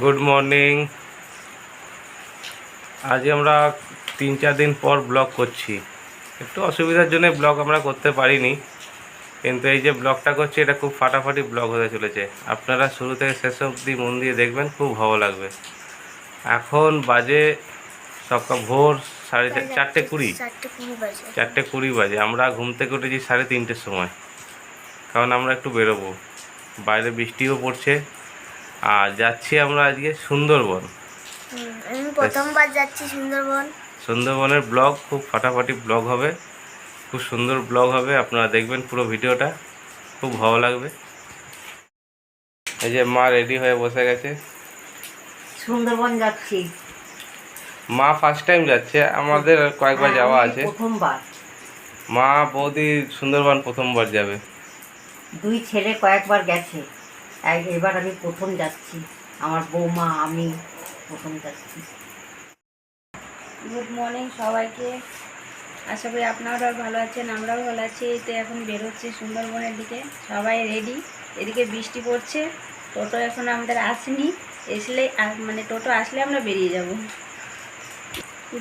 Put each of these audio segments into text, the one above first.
Good morning আজ আমরা তিন চার দিন পর ব্লগ করছি। একটু অসুবিধার জন্য ব্লগ আমরা করতে পারিনি। কিন্তু এই যে ব্লগটা করছি এটা খুব ফাটাফাটি ব্লগ হতে চলেছে। আপনারা শুরু থেকে শেষ অবধি মন দিয়ে দেখবেন খুব ভালো লাগবে। এখন বাজে সকাল ভোর সাড়ে চার- চারটে কুড়ি। চারটে কুড়ি বাজে। আমরা ঘুম থেকে উঠেছি সাড়ে তিনটের সময়। কারণ আমরা একটু বেরোবো। বাইরে বৃষ্টিও পড়ছে। আর যাচ্ছি আমরা আজকে সুন্দরবন। আমি প্রথমবার যাচ্ছি সুন্দরবন। সুন্দরবনের ব্লগ খুব ফাটাফাটি ব্লগ হবে। খুব সুন্দর ব্লগ হবে আপনারা দেখবেন পুরো ভিডিওটা। খুব ভালো লাগবে। এই যে মা রেডি হয়ে বসে গেছে। সুন্দরবন যাচ্ছি। মা ফার্স্ট টাইম যাচ্ছে আমাদের কয়েকবার যাওয়া আছে। প্রথমবার। মা বৌদি সুন্দরবন প্রথমবার যাবে। দুই ছেলে কয়েকবার গেছে। এবার আমি প্রথম যাচ্ছি। আমার বৌমা, আমি প্রথম যাচ্ছি। গুড মর্নিং সবাইকে। আশা করি আপনারাও ভালো আছেন, আমরাও ভালো আছি। তো এখন বেরোচ্ছি সুন্দরবনের দিকে। সবাই রেডি এদিকে বৃষ্টি পড়ছে। টোটো এখন আমাদের আসেনি। এসলে মানে টোটো আসলে আমরা বেরিয়ে যাব।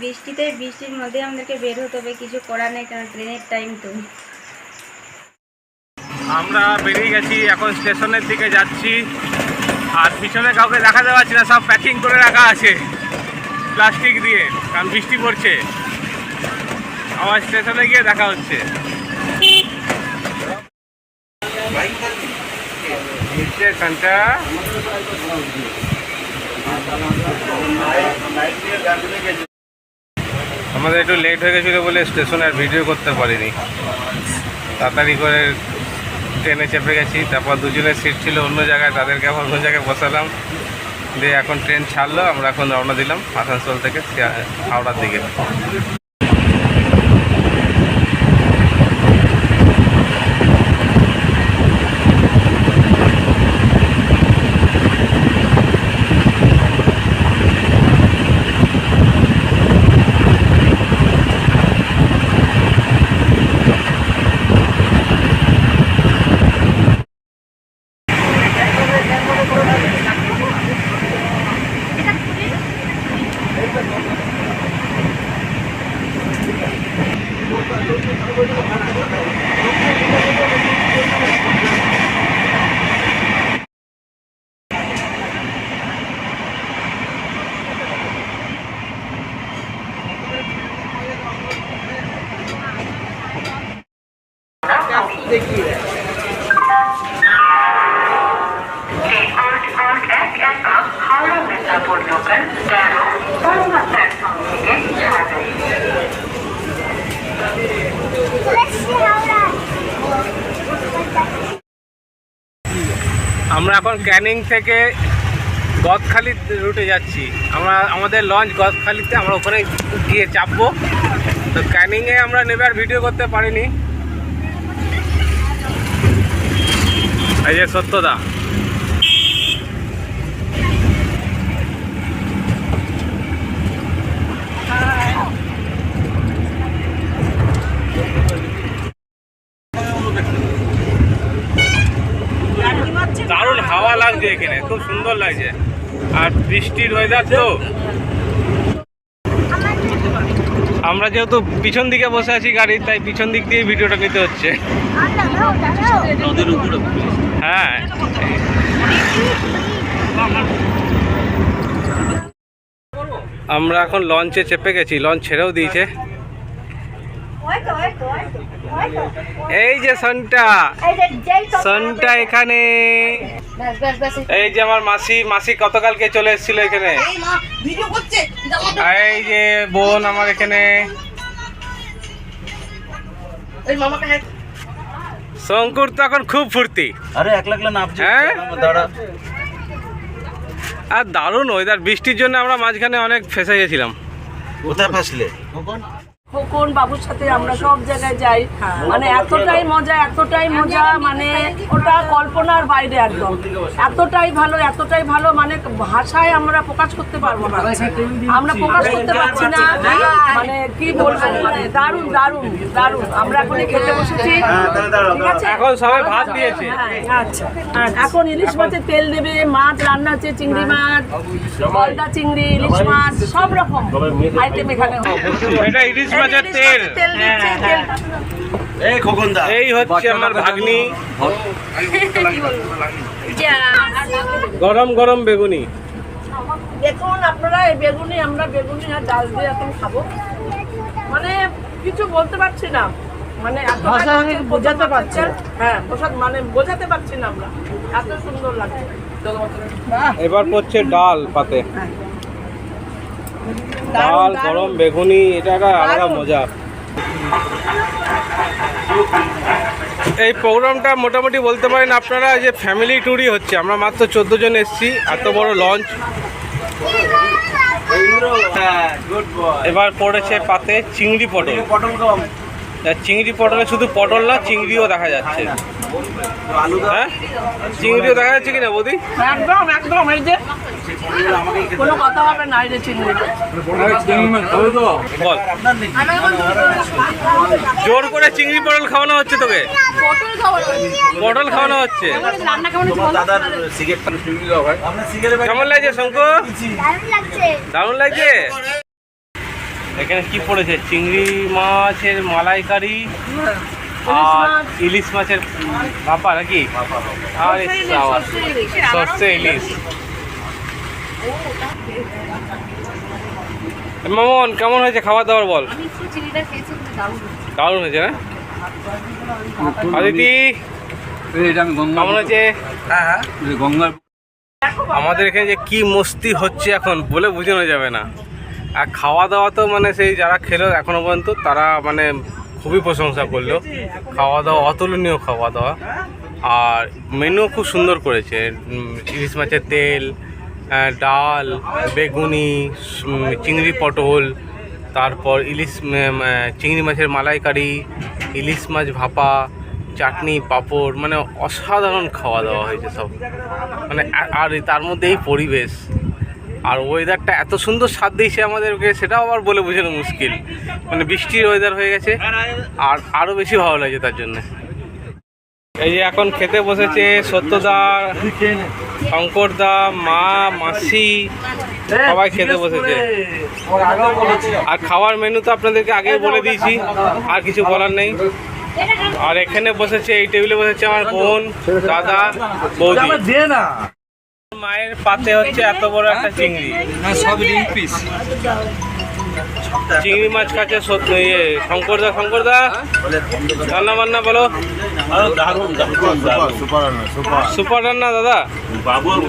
বৃষ্টিতে, বৃষ্টির মধ্যে আমাদেরকে বের হতে হবে। কিছু করার নেই, কারণ ট্রেনের টাইম তো। আমরা বেরিয়ে গেছি, এখন স্টেশনের দিকে যাচ্ছি। আর পিছনে কাউকে দেখা যাচ্ছে না, সব প্যাকিং করে রাখা আছে প্লাস্টিক দিয়ে, কারণ বৃষ্টি পড়ছে। আমার স্টেশনে গিয়ে দেখা হচ্ছে। আমাদের একটু লেট হয়ে গেছিল বলে স্টেশনে আর ভিডিও করতে পারিনি। তাড়াতাড়ি করে ট্রেনে চেপে গেছি, তারপর দুজনের সিট ছিল অন্য জায়গায়, তাদেরকে আবার অন্য জায়গায় বসালাম। দিয়ে এখন ট্রেন ছাড়লো, আমরা এখন রওনা দিলাম, আসানসোল থেকে হাওড়ার দিকে। Thank you. থেকে গদখালি রুটে যাচ্ছি। আমরা, আমাদের লঞ্চ গদখালিতে আমরা ওখানে গিয়ে চাপবো। তো ক্যানিংয়ে আমরা নেবার ভিডিও করতে পারিনি। এই যে সত্যদা দারুণ হাওয়া লাগছে এখানে, খুব সুন্দর লাগছে। আর বৃষ্টির ওয়েদার তো। আমরা যেহেতু পিছন দিকে বসে আছি গাড়ির তাই পিছন দিক দিয়ে ভিডিওটা নিতে হচ্ছে। হ্যাঁ। আমরা এখন লঞ্চে চেপে গেছি লঞ্চ ছেড়েও দিয়েছে। এই যে সনটা। সনটা এখানে। এই যে। আমার মাসি মাসি গতকালকে চলে এসেছিল এখানে? এই যে বোন আমার এখানে। শঙ্কুর তো এখন খুব ফুর্তি। আরে এক লাখ না হ্যাঁ? আর দারুণ ওয়েদার বৃষ্টির জন্য আমরা মাঝখানে অনেক ফেসে গেছিলাম। কোথায় ফাঁসলে? খোকন বাবুর সাথে আমরা সব জায়গায় যাই। মানে এতটাই মজা এতটাই মজা মানে ওটা কল্পনার বাইরে একদম। এতটাই ভালো এতটাই ভালো মানে ভাষায় আমরা প্রকাশ করতে পারব না। আমরা প্রকাশ করতে পারছি না। মানে কি বলব? মানে দারুণ দারুণ দারুণ। আমরা এখন খেতে বসেছি। ঠিক আছে? এখন সবাই ভাত দিয়েছে। আচ্ছা। এখন ইলিশ মাছের তেল দেবে মাছ রান্না হচ্ছে চিংড়ি মাছ গলদা চিংড়ি ইলিশ মাছ সব রকম আইটেম এখানে হয়। এটা ইলিশ মাছের তেল। তেল দিচ্ছে তেল এই হচ্ছে আমার ভাগ্নি। গরম গরম বেগুনি। দেখুন আপনারা এই বেগুনি আমরা বেগুনি আর ডাল দিয়ে এখন খাব। মানে কিছু বলতে পারছি না। মানে এত বোঝাতে পারছি হ্যাঁ প্রসাদ মানে বোঝাতে পারছি না আমরা। এত সুন্দর লাগছে। এবার পড়ছে ডাল পাতে। ডাল গরম বেগুনি এটা একটা আলাদা মজা। এই প্রোগ্রামটা মোটামুটি বলতে পারেন আপনারা যে ফ্যামিলি ট্যুরই হচ্ছে। আমরা মাত্র চোদ্দ জন এসেছি এত বড় লঞ্চ এবার পড়েছে পাতে চিংড়ি পটল। চিংড়ি পটলে শুধু পটল না চিংড়িও দেখা যাচ্ছে। হ্যাঁ? চিংড়িও দেখা যাচ্ছে কিনা বৌদি? একদম একদম এই যে কোনো কথা হবে না জোর করে চিংড়ি পটল খাওয়ানো হচ্ছে তোকে? পটল খাওয়ানো হচ্ছে। কেমন লাগছে শঙ্কু? দারুণ লাগছে। দারুণ লাগছে? এখানে কি পড়েছে? চিংড়ি মাছের মালাইকারি আর ইলিশ মাছের ভাপা নাকি? আর সর্ষে ইলিশ। মামন কেমন হয়েছে খাবার দাবার বল? দারুণ হয়েছে। না? অদিতি কেমন হয়েছে? আমাদের এখানে যে কি মস্তি হচ্ছে এখন বলে বোঝানো যাবে না। আর খাওয়া দাওয়া তো মানে সেই যারা খেলো এখনও পর্যন্ত তারা মানে খুবই প্রশংসা করল। খাওয়া দাওয়া অতুলনীয় খাওয়া দাওয়া। আর মেনু খুব সুন্দর করেছে। ইলিশ মাছের তেল ডাল, বেগুনি চিংড়ি পটল, তারপর ইলিশ চিংড়ি মাছের মালাইকারি, ইলিশ মাছ ভাপা, চাটনি, পাঁপড় মানে অসাধারণ খাওয়া দাওয়া হয়েছে সব। মানে আর তার মধ্যে এই পরিবেশ। আর ওয়েদারটা এত সুন্দর স্বাদ দিয়েছে আমাদেরকে, সেটাও আবার বলে বোঝানো মুশকিল। মানে বৃষ্টির ওয়েদার হয়ে গেছে, আর আরও বেশি ভালো লাগছে তার জন্য। এই যে এখন খেতে বসেছে সত্যদা শঙ্করদা, মা, মাসি, সবাই খেতে বসেছে। আর খাওয়ার মেনু তো আপনাদেরকে আগেই বলে দিয়েছি, আর কিছু বলার নেই। আর এখানে বসেছে, এই টেবিলে বসেছে আমার বোন, দাদা, বৌদি। মায়ের পাতে হচ্ছে এত বড় একটা চিংড়ি। চিংড়ি মাছ সত্য ইয়ে শঙ্করদা শঙ্করদা রান্না বান্না বলো। সুপার রান্না, দাদা। বাবুর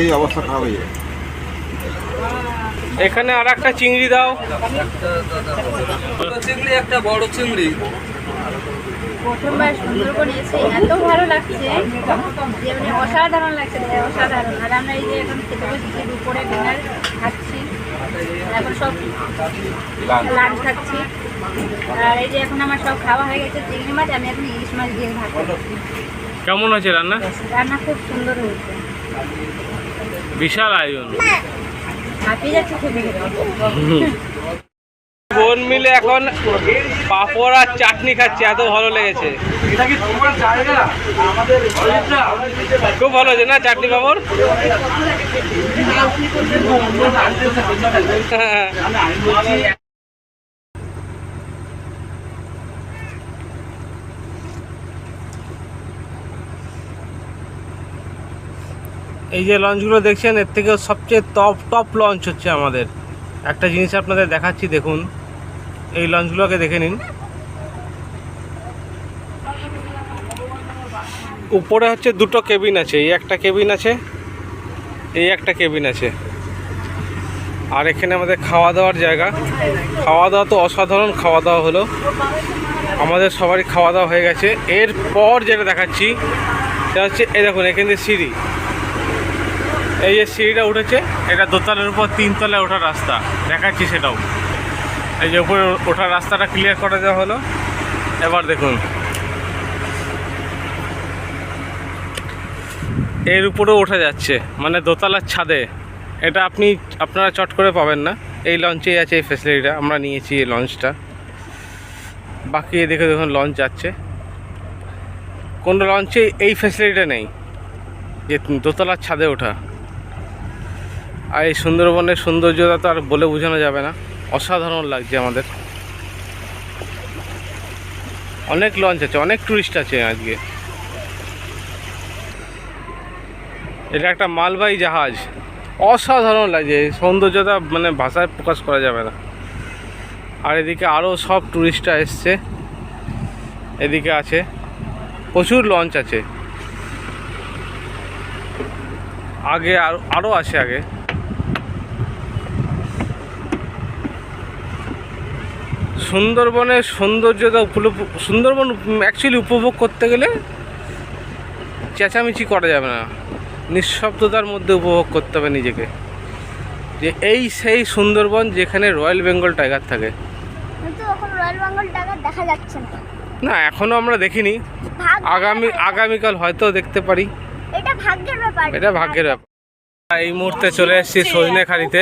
এই অবস্থা এখানে আর একটা চিংড়ি। দাও প্রথমবার সুন্দরবন এসে এত ভালো লাগছে যে মানে অসাধারণ লাগছে অসাধারণ। আর আমরা এই যে এখন খেতে বসেছি দুপুরে ডিনার খাচ্ছি। এখন সব লাঞ্চ খাচ্ছি। আর এই যে এখন আমার সব খাওয়া হয়ে গেছে চিংড়ি মাছ আমি এখন ইলিশ মাছ দিয়ে ভাত কেমন হয়েছে রান্না? রান্না খুব সুন্দর হয়েছে। বিশাল আয়োজন। হাঁপিয়ে যাচ্ছে খেতে খেতে। বোন মিলে এখন পাঁপড় আর চাটনি খাচ্ছি এত ভালো লেগেছে। খুব ভালো হয়েছে না চাটনি পাঁপড়? এই যে লঞ্চগুলো দেখছেন এর থেকে সবচেয়ে টপ টপ লঞ্চ হচ্ছে আমাদের। একটা জিনিস আপনাদের দেখাচ্ছি দেখুন। এই লঞ্চগুলোকে দেখে নিন। উপরে হচ্ছে দুটো কেবিন আছে, এই একটা কেবিন আছে, এই একটা কেবিন আছে। আর এখানে আমাদের খাওয়া দাওয়ার জায়গা। খাওয়া দাওয়া তো অসাধারণ খাওয়া দাওয়া হলো। আমাদের সবারই খাওয়া দাওয়া হয়ে গেছে। এরপর যেটা দেখাচ্ছি, সেটা হচ্ছে, এই দেখুন, এখান সিঁড়ি। এই যে সিঁড়িটা উঠেছে, এটা দোতলার উপর তিনতলায় ওঠার রাস্তা। দেখাচ্ছি সেটাও। এই যে উপরে ওঠার রাস্তাটা ক্লিয়ার করে দেওয়া হলো। এবার দেখুন। এর উপরেও ওঠা যাচ্ছে মানে দোতলার ছাদে। এটা আপনি, আপনারা চট করে পাবেন না। এই লঞ্চেই আছে এই ফেসিলিটিটা আমরা নিয়েছি এই লঞ্চটা। বাকি দেখে দেখুন লঞ্চ যাচ্ছে। কোনো লঞ্চে এই ফেসিলিটিটা নেই, যে দোতলার ছাদে ওঠা। আর এই সুন্দরবনের সৌন্দর্যতা তো আর বলে বোঝানো যাবে না। অসাধারণ লাগছে আমাদের। অনেক লঞ্চ আছে, অনেক টুরিস্ট আছে আজকে। এটা একটা মালবাহী জাহাজ। অসাধারণ লাগছে, সৌন্দর্যতা মানে ভাষায় প্রকাশ করা যাবে না। আর এদিকে আরও সব টুরিস্টরা এসছে। এদিকে আছে, প্রচুর লঞ্চ আছে। আগে আরও আরও আছে আগে। সুন্দরবনের সৌন্দর্যতা সুন্দরবন অ্যাকচুয়ালি উপভোগ করতে গেলে চেঁচামেচি করা যাবে না। নিঃশব্দতার মধ্যে উপভোগ করতে হবে নিজেকে। যে এই সেই সুন্দরবন যেখানে রয়্যাল বেঙ্গল টাইগার থাকে। এখন না। না এখনও আমরা দেখিনি। আগামী আগামীকাল হয়তো দেখতে পারি। এটা ভাগ্যের ব্যাপার। এটা ভাগ্যের ব্যাপার। এই মুহূর্তে চলে এসেছি সজনেখালিতে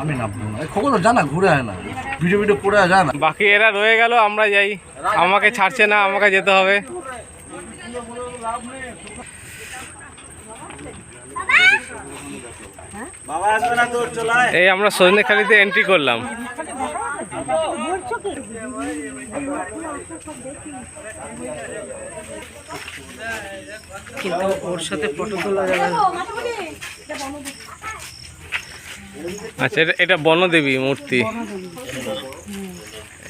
আমি নামবো না। খবর জানা ঘুরে আয় না। ভিডিও ভিডিও করে যায় না। বাকি এরা রয়ে গেল আমরা যাই। আমাকে ছাড়ছে না আমাকে যেতে হবে। এই আমরা সজনেখালিতে এন্ট্রি করলাম। কিন্তু ওর সাথে ফটো তোলা যাবে। আচ্ছা এটা এটা বনদেবী মূর্তি।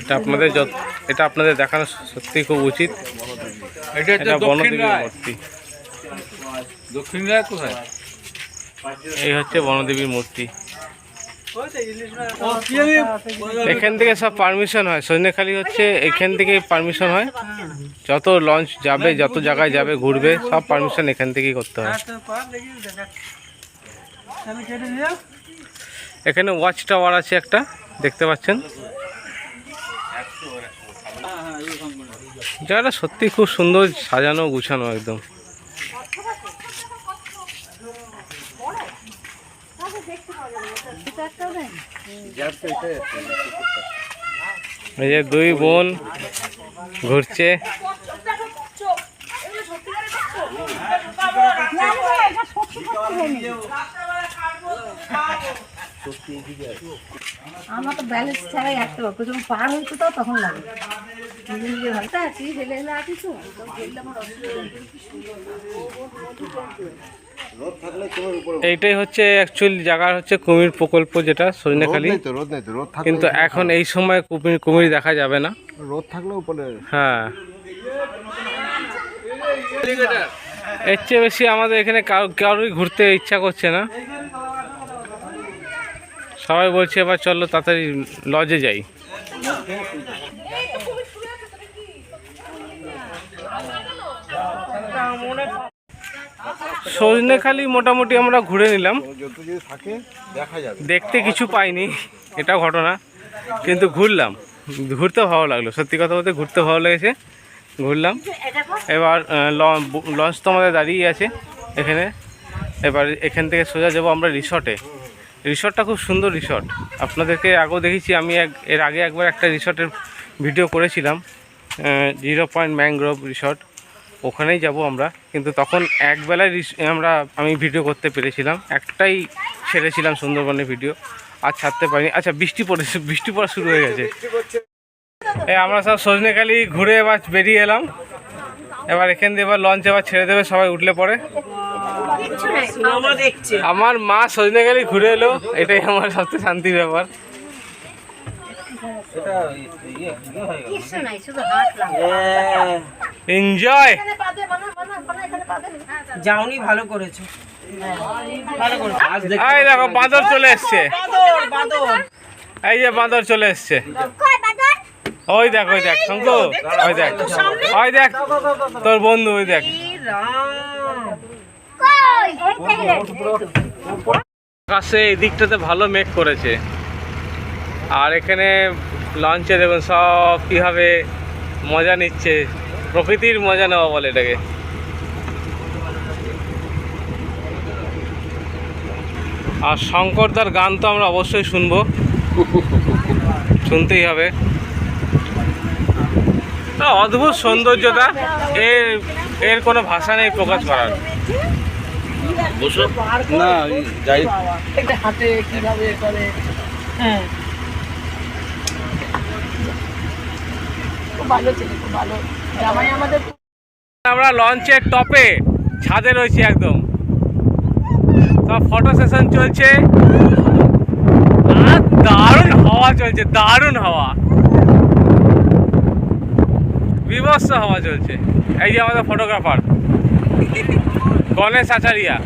এটা আপনাদের যত এটা আপনাদের দেখানো সত্যি খুব উচিত। এটা বনদেবীর মূর্তি। দক্ষিণ কোথায়? এই হচ্ছে বনদেবীর মূর্তি। এখান থেকে সব পারমিশন হয়। সৈন্যখালি হচ্ছে এখান থেকে পারমিশন হয়। যত লঞ্চ যাবে যত জায়গায় যাবে ঘুরবে সব পারমিশন এখান থেকেই করতে হয়। এখানে ওয়াচ টাওয়ার আছে একটা, দেখতে পাচ্ছেন? জায়গাটা সত্যি খুব সুন্দর সাজানো গুছানো একদম। এই যে দুই বোন ঘুরছে। আমার তো ব্যালেন্স ছাড়াই একটা লোক যখন পার হয়েছে তো তখন লাগে। নিজে নিজে ভালো আছি হেলে হেলে আছি তো? এইটাই হচ্ছে অ্যাকচুয়ালি জায়গা হচ্ছে কুমির প্রকল্প যেটা সজনেখালি কিন্তু এখন এই সময় কুমির কুমির দেখা যাবে না। রোদ থাকলে উপরে। হ্যাঁ। এর চেয়ে বেশি আমাদের এখানে কারো- কারোরই ঘুরতে ইচ্ছা করছে না। সবাই বলছে, এবার চলো তাড়াতাড়ি লজে যাই। সজনেখালি মোটামুটি আমরা ঘুরে নিলাম। দেখতে কিছু পাইনি, এটা ঘটনা, কিন্তু ঘুরলাম। ঘুরতে ভালো লাগল, সত্যি কথা বলতে ঘুরতে ভালো লেগেছে। ঘুরলাম। এবার লঞ্চ তো আমাদের দাঁড়িয়ে আছে এখানে। এবার এখান থেকে সোজা যাব আমরা রিসর্টে রিসর্টটা খুব সুন্দর রিসর্ট। আপনাদেরকে আগেও দেখেছি, আমি এক, এর আগে একবার একটা রিসর্টের ভিডিও করেছিলাম জিরো পয়েন্ট ম্যাংগ্রোভ রিসর্ট। ওখানেই যাব আমরা, কিন্তু তখন একবেলায় আমরা, আমি ভিডিও করতে পেরেছিলাম। একটাই ছেড়েছিলাম সুন্দরবনের ভিডিও, আর ছাড়তে পারিনি। আচ্ছা বৃষ্টি পড়েছে বৃষ্টি পড়া শুরু হয়ে গেছে। আমরা সব সজনেখালি ঘুরে এবার বেরিয়ে এলাম। এবার এখান দিয়ে এবার লঞ্চ এবার ছেড়ে দেবে, সবাই উঠলে পরে। আমার মা সজনেখালি ঘুরে এলো এটাই আমার সবচেয়ে শান্তির ব্যাপার। এনজয় যাওনি ভালো করেছ। এই দেখো বাঁদর চলে এসছে। এই যে বাঁদর চলে এসছে। ওই দেখ ওই দেখ শঙ্কু ওই দেখ। ওই দেখ তোর বন্ধু ওই দেখ। আকাশে দিকটাতে ভালো মেঘ করেছে। আর এখানে লঞ্চে দেখুন, সব কীভাবে মজা নিচ্ছে। প্রকৃতির মজা নেওয়া বলে এটাকে। আর শঙ্করদার গান তো আমরা অবশ্যই শুনব। শুনতেই হবে। অদ্ভুত সৌন্দর্যতা এর এর কোনো ভাষা নেই প্রকাশ করার। না যাই। হাতে কীভাবে করে? হ্যাঁ। ভালো ছিল খুব ভালো। জামাই আমাদের আমরা লঞ্চের টপে ছাদে রয়েছি একদম। সব ফটো সেশন চলছে। আর দারুণ হাওয়া চলছে দারুণ হাওয়া। বিভৎস হাওয়া চলছে। এই যে আমাদের ফটোগ্রাফার গণেশ আচারিয়া।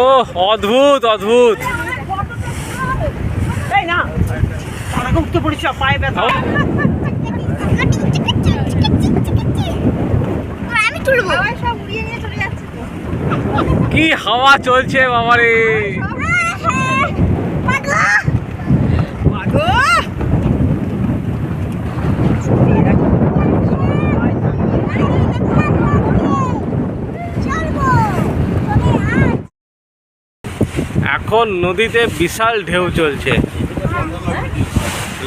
ও অদ্ভুত অদ্ভুত। এই না উঠতে পড়েছে পায়ে ব্যথা আমি তুলবো। কি হাওয়া চলছে বাবারে। এখন নদীতে বিশাল ঢেউ চলছে।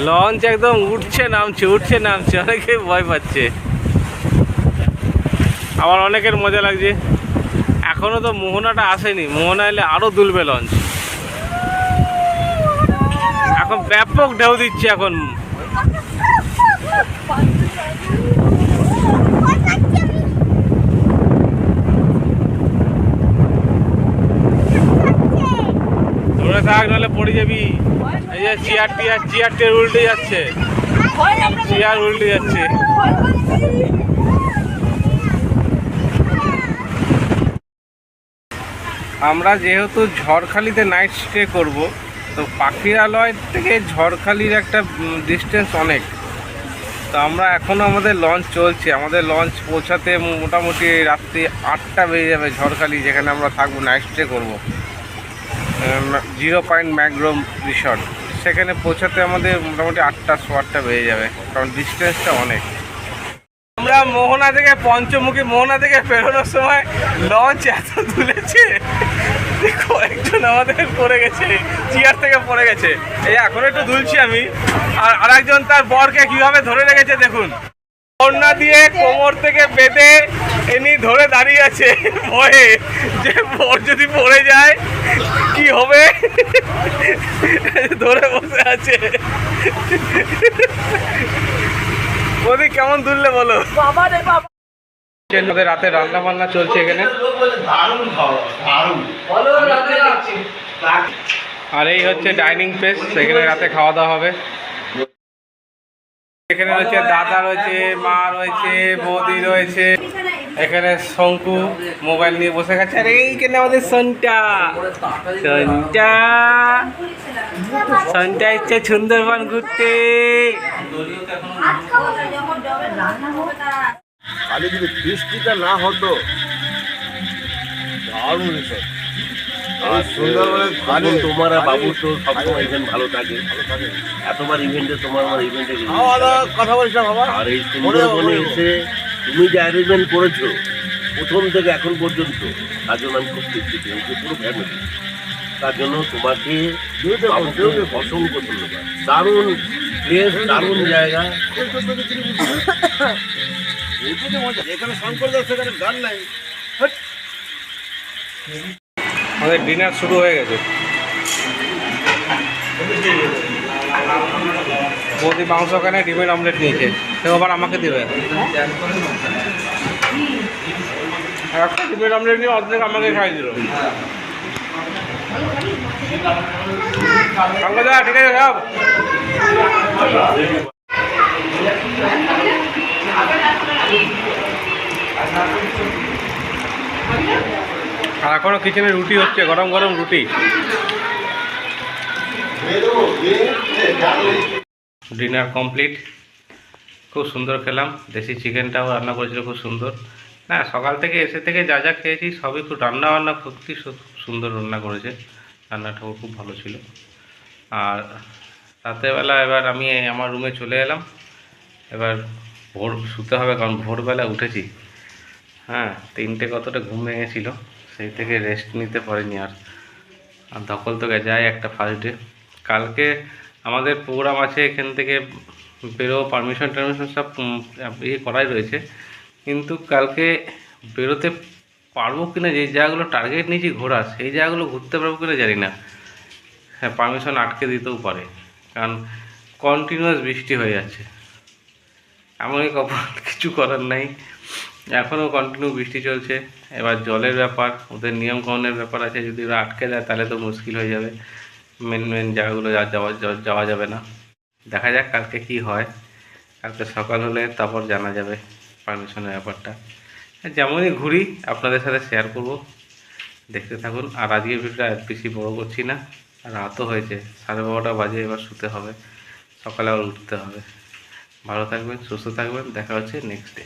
লঞ্চ একদম উঠছে নামছে উঠছে নামছে অনেকে ভয় পাচ্ছে। আবার অনেকের মজা লাগছে। এখনও তো মোহনাটা আসেনি। মোহনা এলে আরও দুলবে লঞ্চ এখন ব্যাপক ঢেউ দিচ্ছে এখন। ধরে থাক নাহলে পড়ে যাবি। এই যে চেয়ার টিয়ার চেয়ার টিয়ার উল্টে যাচ্ছে। চেয়ার উল্টে যাচ্ছে। আমরা যেহেতু ঝড়খালিতে নাইট স্টে করব, তো পাখিরালয় থেকে ঝড়খালির একটা ডিস্টেন্স অনেক। তো আমরা এখনও আমাদের লঞ্চ চলছে। আমাদের লঞ্চ পৌঁছাতে মোটামুটি রাত্রি আটটা বেজে যাবে ঝড়খালি, যেখানে আমরা থাকব নাইট স্টে করব। জিরো পয়েন্ট ম্যাগ্রোম রিসর্ট সেখানে পৌঁছাতে আমাদের মোটামুটি আটটা সোয়া আটটা বেজে যাবে, কারণ ডিস্টেন্সটা অনেক। আমরা মোহনা থেকে পঞ্চমুখী, মোহনা থেকে ফেরোনোর সময় লঞ্চ এত তুলেছে। কয়েকজন আমাদের পড়ে গেছে, চেয়ার থেকে পড়ে গেছে। এই এখন একটু দুলছি আমি। আর আরেকজন তার বরকে কীভাবে ধরে রেখেছে দেখুন। কন্যা দিয়ে কোমর থেকে বেঁধে এনি ধরে দাঁড়িয়ে আছে। ভয়ে যে বর যদি পড়ে যায়, কি হবে? ধরে বসে আছে। ওদিক কেমন দুললে বলো? বাবা রে বাবা। আমাদের রাতে রান্না বান্না চলছে এখানে? আর এই হচ্ছে ডাইনিং প্লেস এখানে রাতে খাওয়া দাওয়া হবে। এখানে রয়েছে দাদা রয়েছে মা রয়েছে বৌদি রয়েছে। এখানে শঙ্কু মোবাইল নিয়ে বসে গেছে। আর এইখানে আমাদের সন্টা সন্টা সন্টা ইচ্ছে সুন্দরবন ঘুরতে। আগে যদি বৃষ্টিটা না হতো দারুণ রিসর্ট আর সুন্দরবনের ভালো তোমার আর বাবু তো সবসময় ইভেন্ট ভালো থাকে। এতবার ইভেন্টে তোমার আমার ইভেন্টে কথা বলছিলাম আর এই সুন্দরবনে এসে তুমি যে অ্যারেঞ্জমেন্ট করেছ প্রথম থেকে এখন পর্যন্ত তার জন্য আমি খুব তৃপ্তি পেয়েছি পুরো ফ্যামিলি তার জন্য তোমাকে অসংখ্য ধন্যবাদ। দারুণ প্লেস দারুণ জায়গা। আমাদের ডিনার শুরু হয়ে গেছে। বৌদি মাংস ওখানে ডিমের অমলেট নিয়েছে। সে আবার আমাকে দেবে। ডিমের অমলেট নিয়ে অর্ধেক আমাকে খাই দিল। ঠিক আছে সব আর এখনও কিচেনে রুটি হচ্ছে, গরম গরম রুটি। ডিনার কমপ্লিট খুব সুন্দর খেলাম, দেশি চিকেনটাও রান্না করেছিল, খুব সুন্দর। না, সকাল থেকে এসে থেকে যা যা খেয়েছি, সবই খুব রান্না বান্না সত্যি সুন্দর রান্না করেছে। রান্নাটাও খুব ভালো ছিল। আর রাতেরবেলা এবার আমি আমার রুমে চলে এলাম। এবার ভোর শুতে হবে কারণ ভোরবেলা উঠেছি। হ্যাঁ তিনটে কতটা ঘুম ভেঙেছিল, সেই থেকে রেস্ট নিতে পারিনি আর। আর দখল তো যায় একটা ফার্স্ট ডে কালকে আমাদের প্রোগ্রাম আছে, এখান থেকে বেরো পারমিশন টারমিশন সব ইয়ে করাই রয়েছে। কিন্তু কালকে বেরোতে পারব কিনা, যে জায়গাগুলো টার্গেট নিয়েছি ঘোরা, সেই জায়গাগুলো ঘুরতে পারব কিনা জানি না। হ্যাঁ পারমিশন আটকে দিতেও পারে, কারণ কন্টিনিউয়াস বৃষ্টি হয়ে যাচ্ছে। এমনই কপাল কিছু করার নাই। এখনও কন্টিনিউ বৃষ্টি চলছে। এবার জলের ব্যাপার, ওদের নিয়ম কানুনের ব্যাপার আছে। যদি ওরা আটকে দেয়, তাহলে তো মুশকিল হয়ে যাবে। মেন মেন জায়গাগুলো যাওয়া, যাওয়া- যাবে না। দেখা যাক কালকে কি হয়। কালকে সকাল হলে তারপর জানা যাবে পারমিশনের ব্যাপারটা। যেমনই ঘুরি, আপনাদের সাথে শেয়ার করব। দেখতে থাকুন। আর আজকের ভিডিওটা বেশি বড় করছি না। রাতও হয়েছে। সাড়ে বারোটা বাজে, এবার শুতে হবে। সকালে আবার উঠতে হবে। ভালো থাকবেন সুস্থ থাকবেন দেখা হচ্ছে নেক্সট ডে